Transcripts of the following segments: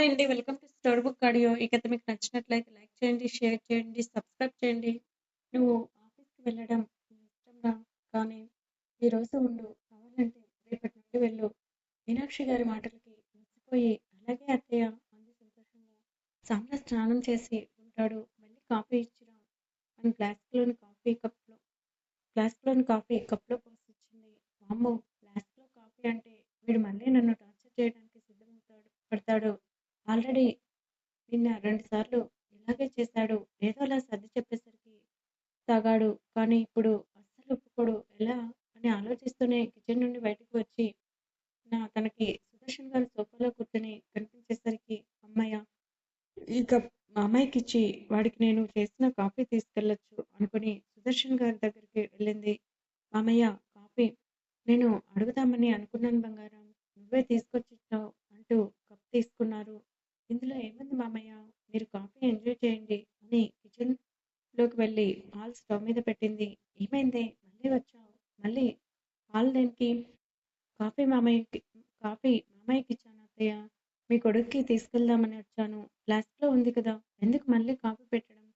Hi అండి. Welcome to store book audio. ఈ కథ మీకు నచ్చినట్లయితే లైక్ చేయండి, షేర్ చేయండి, సబ్స్క్రైబ్ చేయండి. నువ్వు ఆఫీస్‌కి వెళ్ళడం ఇష్టంగా కానీ ఈరోజు ఉండు. కావాలంటే రేపటి నుండి వెళ్ళు. మీనాక్షి గారి మాటలకి మురిసిపోయి అలాగే అత్తయ్య అంది సంతోషంగా. సామ్రా స్నానం చేసి ఉంటాడు. మళ్ళీ కాఫీ ఇచ్చిరా అని ఫ్లాస్క్‌లోని కాఫీ కప్‌లో ఫ్లాస్క్‌లోని కాఫీ కప్‌లో పోసి ఇచ్చింది. వామ్మో! ఫ్లాస్క్‌లో కాఫీ అంటే వీడు మళ్ళీ నన్ను టార్చర్ చేయడానికి సిద్ధమవుతాడు పడతాడు. ఆల్రెడీ నిన్న రెండు సార్లు ఇలాగే చేశాడు. ఏదోలా సర్ది చెప్పేసరికి తాగాడు. కానీ ఇప్పుడు అస్సలు ఒప్పుకోడు. ఎలా అని ఆలోచిస్తూనే కిచెన్ నుండి బయటకు వచ్చి నా తనకి సుదర్శన్ గారు సోఫాలో కూర్చొని కనిపించేసరికి అమ్మాయ ఈ కప్ మా అమ్మాయికిచ్చి వాడికి నేను చేసిన కాఫీ తీసుకెళ్ళొచ్చు అనుకుని సుదర్శన్ గారి దగ్గరికి వెళ్ళింది. మామయ్య కాఫీ నేను అడుగుదామని అనుకున్నాను బంగారం. నువ్వే తీసుకొచ్చిచ్చావు అంటూ కప్ తీసుకున్నారు. ఇందులో ఏముంది మామయ్య! మీరు కాఫీ ఎంజాయ్ చేయండి అని కిచెన్లోకి వెళ్ళి పాలు స్టవ్ మీద పెట్టింది. ఏమైంది మళ్ళీ వచ్చావు. మళ్ళీ పాలు దేనికి? కాఫీ మామయ్యకి కాఫీ మామయ్యకిచ్చాను అత్తయ్య. మీ కొడుక్కి తీసుకెళ్దామని వచ్చాను. ఫ్లాస్క్‌లో ఉంది కదా! ఎందుకు మళ్ళీ కాఫీ పెట్టడం?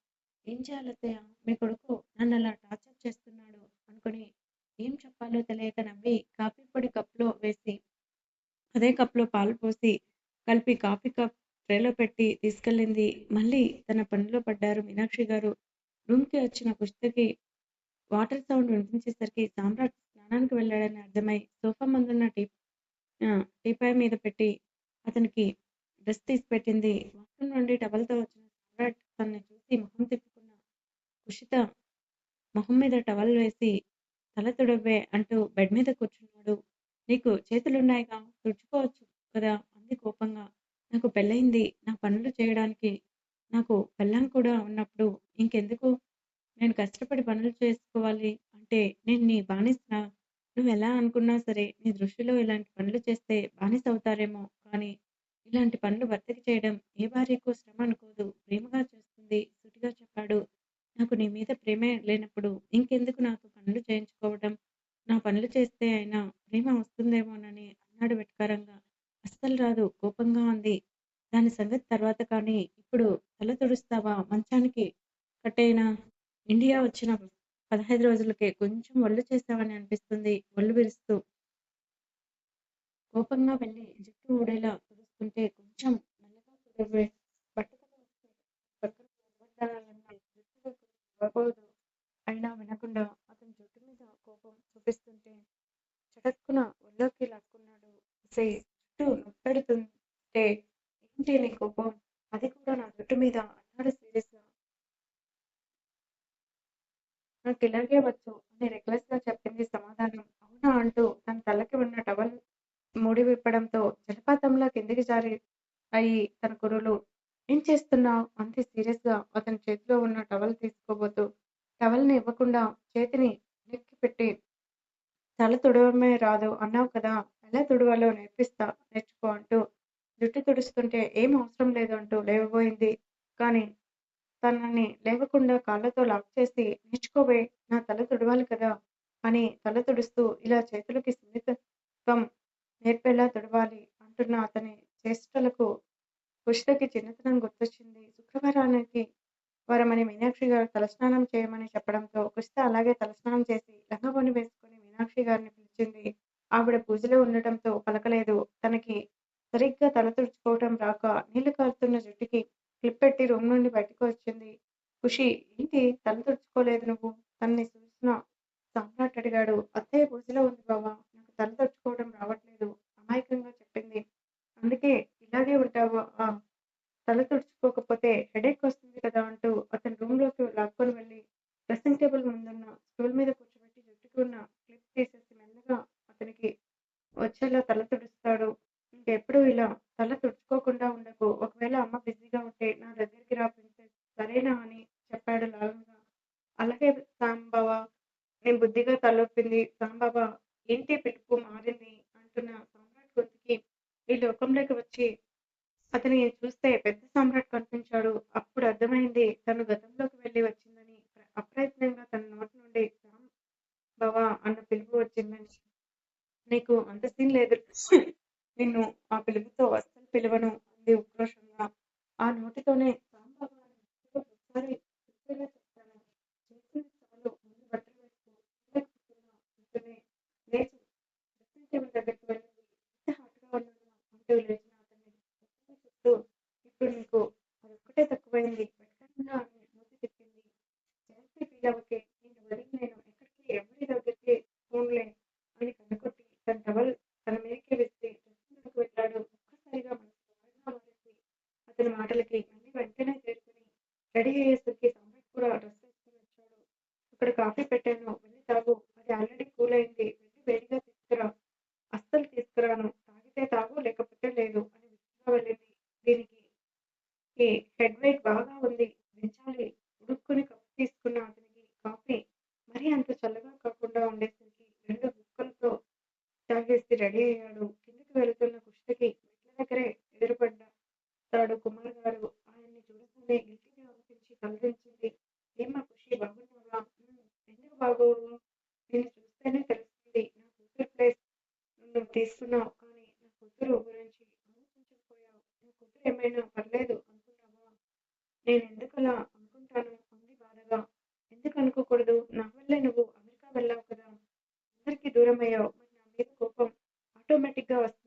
ఏం చేయాలత్తయ్య? మీ కొడుకు నన్ను అలా టార్చర్ చేస్తున్నాడు అనుకుని ఏం చెప్పాలో తెలియక నవ్వి కాఫీ పొడి కప్‌లో వేసి అదే కప్‌లో పాలు పోసి కలిపి కాఫీ కప్ ట్రేలో పెట్టి తీసుకెళ్ళింది. మళ్ళీ తన పనిలో పడ్డారు మీనాక్షి గారు. రూమ్‌కి వచ్చిన కుష్తకి వాటర్ సౌండ్ వినిపించేసరికి సామ్రాట్ స్నానానికి వెళ్ళాడని అర్థమై సోఫా ముందున్న టీ టీపాయ్ మీద పెట్టి అతనికి డ్రెస్ తీసి పెట్టింది. వాటర్ నుండి టవల్‌తో వచ్చిన సామ్రాట్ తనని చూసి మొహం తిప్పుకున్న కుషిత మొహం మీద టవల్ వేసి తల తుడవ్వే అంటూ బెడ్ మీద కూర్చున్నాడు. నీకు చేతులున్నాయిగా తుడుచుకోవచ్చు కదా అంది కోపంగా. నాకు పెళ్ళయింది. నా పనులు చేయడానికి నాకు పెళ్ళాం కూడా ఉన్నప్పుడు ఇంకెందుకు నేను కష్టపడి పనులు చేసుకోవాలి అంటే నేను నీ బానిసనా? నువ్వెలా అనుకున్నా సరే నీ దృష్టిలో ఇలాంటి పనులు చేస్తే బానిసవుతారేమో కానీ ఇలాంటి పనులు భర్తకి చేయడం ఏ భార్యకు శ్రమ అనుకోదు. ప్రేమగా చేస్తుంది సూటిగా చెప్పాడు. నాకు నీ మీద ప్రేమే లేనప్పుడు ఇంకెందుకు నాతో పనులు చేయించుకోవడం? నా పనులు చేస్తే అయినా ప్రేమ వస్తుందేమోనని అన్నాడు వెటకారంగా. అస్సలు రాదు కోపంగా అంది. దాని సంగతి తర్వాత కానీ ఇప్పుడు తల తుడుస్తావా మంచానికి కట్టయినా ఇండియా వచ్చిన పదహైదు రోజులకే కొంచెం ఒళ్ళు చేస్తావని అనిపిస్తుంది ఒళ్ళు విరుస్తూ. కోపంగా వెళ్ళి జుట్టు ఊడేలా తుడుస్తుంటే కొంచెం మెల్లగా అయినా వినకుండా అతని జుట్టు మీద కోపం చూపిస్తుంటే చటక్కున ఒళ్ళోకి లాక్కున్నాడు. సై జుట్టు నొప్పెడుతుంటే ఏంటి నీ కోపం? అది కూడా నా జుట్టు మీద అన్నాడు సీరియస్‌గా. ఇలాగే వచ్చు అని రెక్లెస్‌గా చెప్పింది సమాధానం. అవునా అంటూ తన తలకి ఉన్న టవల్ ముడి విప్పడంతో జలపాతంలా కిందికి జారి అయి తన కురులు. ఏం చేస్తున్నావ్? అంది సీరియస్‌గా అతని చేతిలో ఉన్న టవల్ తీసుకోబోతూ. టవల్‌ని ఇవ్వకుండా చేతిని నెక్కి పెట్టి తల తుడవమే రాదు అన్నావు కదా! ఎలా తుడవాలో నేర్పిస్తా నేర్చుకో అంటూ జుట్టు తుడుస్తుంటే ఏం అవసరం లేదంటూ అంటూ లేవబోయింది. కానీ తనని లేవకుండా కాళ్ళతో లాక్ చేసి నేర్చుకోవే నా తల తుడవాలి కదా! అని తల తుడుస్తూ ఇలా చేతులకి సున్నితత్వం నేర్పేలా తుడవాలి అంటున్న అతని చేష్టలకు కుషితకి చిన్నతనం గుర్తొచ్చింది. శుక్రవారానికి వారమని మీనాక్షి గారు తలస్నానం చేయమని చెప్పడంతో కుషిత అలాగే తలస్నానం చేసి లంగావోణి వేసుకుని మీనాక్షి గారిని పిలిచింది. ఆవిడ పూజలో ఉండటంతో పలకలేదు. తనకి సరిగ్గా తల తుడుచుకోవటం రాక నీళ్ళు కారుతున్న జుట్టుకి క్లిప్ పెట్టి రూమ్ నుండి బయటకు వచ్చింది. ఖుషి ఏంటి తల తుడుచుకోలేదు నువ్వు? తనని చూసిన సామ్రాట్ అడిగాడు. అత్తయ్య పూజలో ఉంది బావా నాకు తల తుడుచుకోవడం రావట్లేదు అమాయకంగా చెప్పింది. అందుకే ఇలాగే ఉంటావా తల తుడుచుకోకపోతే హెడేక్ వస్తుంది కదా అంటూ అతని రూమ్‌లోకి లాక్కొని వెళ్ళి డ్రెస్సింగ్ టేబుల్ ముందున్న స్టూల్ మీద కూర్చోబెట్టి జుట్టుకున్న ఉన్న క్లిప్ తీసేసి మెల్లగా అతనికి వచ్చేలా తల తుడుస్తాడు. ఇంకెప్పుడు ఇలా తల తుడుచుకోకుండా ఉండకు. ఒకవేళ అమ్మ బిజీగా ఉంటే నా దగ్గరికి రా ప్రిన్సెస్ సరేనా అని చెప్పాడు లాలనగా. అలాగే సాంబావ నేను బుద్ధిగా తలొప్పింది సాంబావ ఏంటి పిలుపు మారింది అంటున్న సామ్రాట్ గొంతుకి ఈ లోకంలోకి వచ్చి అతని చూస్తే పెద్ద సామ్రాట్ కనిపించాడు. అప్పుడు అర్థమైంది తను గత వెళ్ళి వచ్చిందని. అప్రయత్నంగా తన నోటి నుండి సాంబవ్వ అన్న పిలుపు వచ్చిందని. నీకు అంత సీన్ లేదు నిన్ను ఆ పిలుపుతో అస్సలు పిలువను అంది ఉక్రోషంగా. ఆ నోటితోనే దగ్గరికి ఎప్పుడో ఒకసారి చెప్పేలా చెప్తాను. చేసింది చాలు ముందు బట్టలు వేసుకో కిందకు కూర్చున్న వెంటనే లేచి డ్రెస్సింగ్ టేబుల్ దగ్గరికి వెళ్ళింది. ఎంత హాట్గా ఉన్నానో అంటూ లేచిన అతన్ని గట్టిగా చుట్టూ ఇప్పుడు నీకు అదొక్కటే తక్కువైంది వెటకారంగా అని మూతి తిప్పింది. జాస్తి ఫీలవకే నిన్ను వదిలి నేను ఎక్కడికి ఎవ్వరి దగ్గరికి పోనులే అని కన్నుకొట్టి తన టవల్ తన మీదకి విసిరి డ్రెస్సింగ్ రూంలోకి వెళ్ళాడు. ఒక్కసారిగా మనసు భారంగా మారింది అతని మాటలకి. మళ్ళీ వెంటనే తేరుకుని రెడీ అయ్యేసరికి సాంబయ్య కూడా డ్రెస్ వేసుకుని వచ్చాడు. ఇక్కడ కాఫీ పెట్టాను వెళ్ళి తాగు అది ఆల్రెడీ కూల్ అయింది వెళ్ళి వేడిగా తీసుకురా అస్సలు తీసుకురాను తాగితే తాగు లేకపోతే లేదు అని విసురుగా వెళ్ళింది. దీనికి ఈ హెడ్ వెయిట్ బాగా ఉంది పెంచాలి ఉడుక్కుని కప్పు తీసుకున్న అతనికి కాఫీ మరీ అంత చల్లగా కాకుండా ఉండేసరికి రెండు ముక్కలతో తాగేసి రెడీ అయ్యాడు. కిందకి వెళుతున్న కుష్టికి మెట్ల దగ్గరే ఎదురుపడ్డాడు కుమార్గారు. ఆయన్ని చూడగానే గిల్టీగా అనిపించి తలదించింది. నేను చూస్తేనే తెలుస్తుంది. నా కూతురు ప్లేస్ నువ్వు తీసుకున్నావు కానీ నా కూతురు గురించి ఆలోచించకపోయావు నా కూతురు ఏమైనా పర్లేదు అనుకున్నావా? నేనెందుకలా అనుకుంటాను అంది బాధగా. ఎందుకు అనుకోకూడదు? నా వల్లే నువ్వు అమెరికా వెళ్ళావు కదా! అందరికీ దూరం మరి నా మీద కోపం ఆటోమేటిక్గా వస్తుంది.